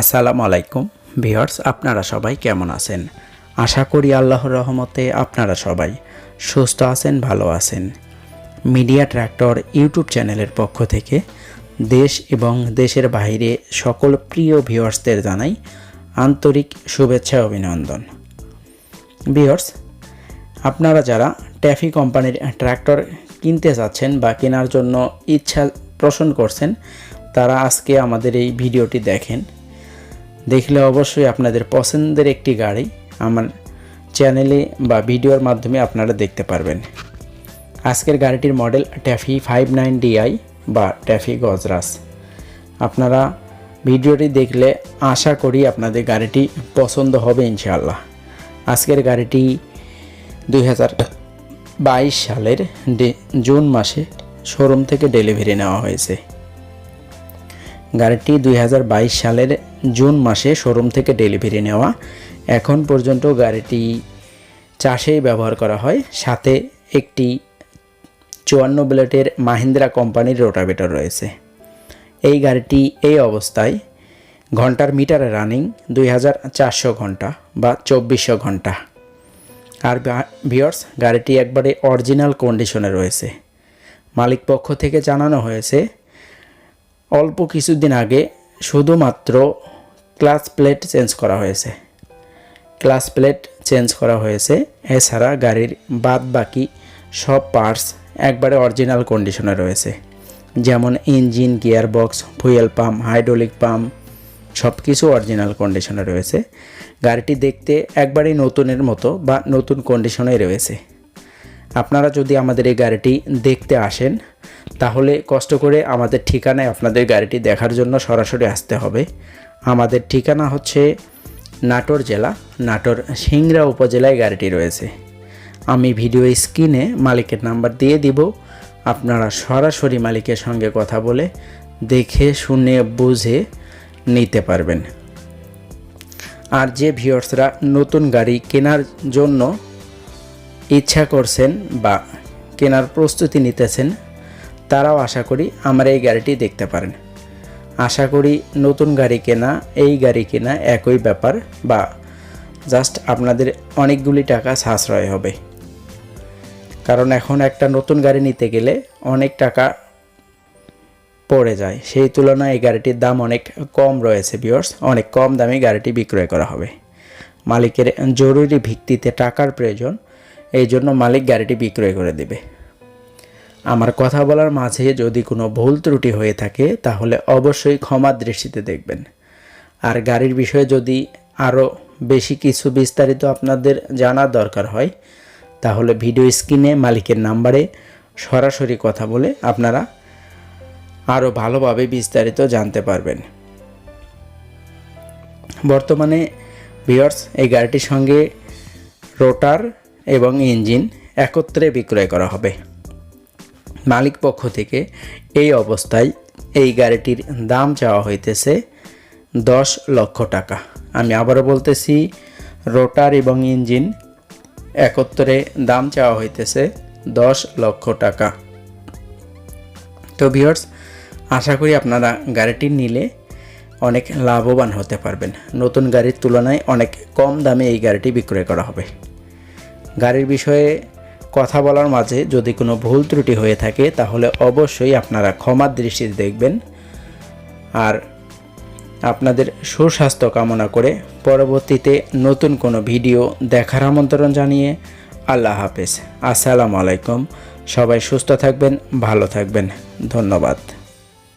আসসালামু আলাইকুম ভিউয়ার্স, আপনারা সবাই কেমন আছেন? আশা করি আল্লাহর রহমতে আপনারা সবাই সুস্থ আছেন, ভালো আছেন। মিডিয়া ট্র্যাক্টর ইউটিউব চ্যানেলের পক্ষ থেকে দেশ এবং দেশের বাইরে সকল প্রিয় ভিউয়ার্সদের জানাই আন্তরিক শুভেচ্ছা, অভিনন্দন। ভিউয়ার্স, আপনারা যারা ট্যাফি কোম্পানির ট্র্যাক্টর কিনতে চাচ্ছেন বা কেনার জন্য ইচ্ছা পোষণ করছেন, তারা আজকে আমাদের এই ভিডিওটি দেখেন। দেখলে অবশ্যই আপনাদের পছন্দের একটি গাড়ি আমার চ্যানেলে বা ভিডিওর মাধ্যমে আপনারা দেখতে পারবেন। আজকের গাড়িটির model TAFE five nine DI বা ট্যাফি গজরাস। আপনারা ভিডিওটি দেখলে আশা করি আপনাদের গাড়িটি পছন্দ হবে ইনশাআল্লাহ। আজকের গাড়িটি দুই হাজার বাইশ সালের জুন মাসে শোরুম থেকে ডেলিভারি নেওয়া হয়েছে। গাড়িটি দুই হাজার বাইশ সালের জুন মাসে শোরুম থেকে ডেলিভারি নেওয়া। এখন পর্যন্ত গাড়িটি চাষেই ব্যবহার করা হয়। সাথে একটি চুয়ান্ন ব্লেটের মাহিন্দ্রা কোম্পানির রোটাভেটর রয়েছে। এই গাড়িটি এই অবস্থায় ঘণ্টার মিটারে রানিং দুই ঘণ্টা বা চব্বিশশো ঘণ্টা। আর ভিওর্স গাড়িটি একবারে অরিজিনাল কন্ডিশনে রয়েছে। মালিক পক্ষ থেকে জানানো হয়েছে অল্প কিছুদিন আগে শুধুমাত্র ক্লাস প্লেট চেঞ্জ করা হয়েছে। ক্লাস প্লেট চেঞ্জ করা হয়েছে, এছাড়া গাড়ির বাদ বাকি সব পার্টস একবারে অরিজিনাল কন্ডিশনে রয়েছে। যেমন engine gear box fuel pump, hydraulic pump সব কিছু অরিজিনাল কন্ডিশনে রয়েছে। গাড়িটি দেখতে একবারেই নতুনের মতো বা নতুন কন্ডিশনে রয়েছে। আপনারা যদি আমাদের এই গাড়িটি দেখতে আসেন, তাহলে কষ্ট করে আমাদের ঠিকানায় আপনাদের গাড়িটি দেখার জন্য সরাসরি আসতে হবে। আমাদের ঠিকানা হচ্ছে নাটোর জেলা, নাটোর সিংড়া উপজেলায় গাড়িটি রয়েছে। আমি ভিডিও স্ক্রিনে মালিকের নাম্বার দিয়ে দিব। আপনারা সরাসরি মালিকের সঙ্গে কথা বলে দেখে, শুনে, বুঝে নিতে পারবেন। আর যে ভিউয়ার্সরা নতুন গাড়ি কেনার জন্য ইচ্ছা করছেন বা কেনার প্রস্তুতি নিতেছেন, তারাও আশা করি আমার এই গাড়িটি দেখতে পারেন। আশা করি নতুন গাড়ি কেনা, এই গাড়ি কেনা একই ব্যাপার বা জাস্ট আপনাদের অনেকগুলি টাকা সাশ্রয় হবে। কারণ এখন একটা নতুন গাড়ি নিতে গেলে অনেক টাকা পড়ে যায়। সেই তুলনায় এই গাড়িটির দাম অনেক কম রয়েছে বিয়র্স অনেক কম দামে গাড়িটি বিক্রয় করা হবে। মালিকের জরুরি ভিত্তিতে টাকার প্রয়োজন এই জন্য মালিক গাড়িটি বিক্রয় করে দেবে। আমার কথা বলার মাঝে যদি কোনো ভুল ত্রুটি হয়ে থাকে, তাহলে অবশ্যই ক্ষমা দৃষ্টিতে দেখবেন। আর গাড়ির বিষয়ে যদি আরও বেশি কিছু বিস্তারিত আপনাদের জানার দরকার হয়, তাহলে ভিডিও স্ক্রিনে মালিকের নাম্বারে সরাসরি কথা বলে আপনারা আরও ভালোভাবে বিস্তারিত জানতে পারবেন। বর্তমানে ভিওর্স এই গাড়িটির সঙ্গে রোটার এবং ইঞ্জিন একত্রে বিক্রয় করা হবে। মালিক পক্ষ থেকে এই অবস্থায় এই গাড়িটির দাম চাওয়া হইতেছে দশ লক্ষ টাকা। আমি আবারও বলতেছি, রোটার এবং ইঞ্জিন একত্রে দাম চাওয়া হইতেছে দশ লক্ষ টাকা। তো ভিওর্স আশা করি আপনারা গাড়িটি নিলে অনেক লাভবান হতে পারবেন। নতুন গাড়ির তুলনায় অনেক কম দামে এই গাড়িটি বিক্রয় করা হবে। গাড়ির বিষয়ে কথা বলার মাঝে যদি কোনো ভুল ত্রুটি হয়ে থাকে, তাহলে অবশ্যই আপনারা ক্ষমার দৃষ্টিতে দেখবেন। আর আপনাদের সুস্বাস্থ্য কামনা করে পরবর্তীতে নতুন কোনো ভিডিও দেখার আমন্ত্রণ জানিয়ে আল্লাহ হাফেজ। আসসালামু আলাইকুম। সবাই সুস্থ থাকবেন, ভালো থাকবেন। ধন্যবাদ।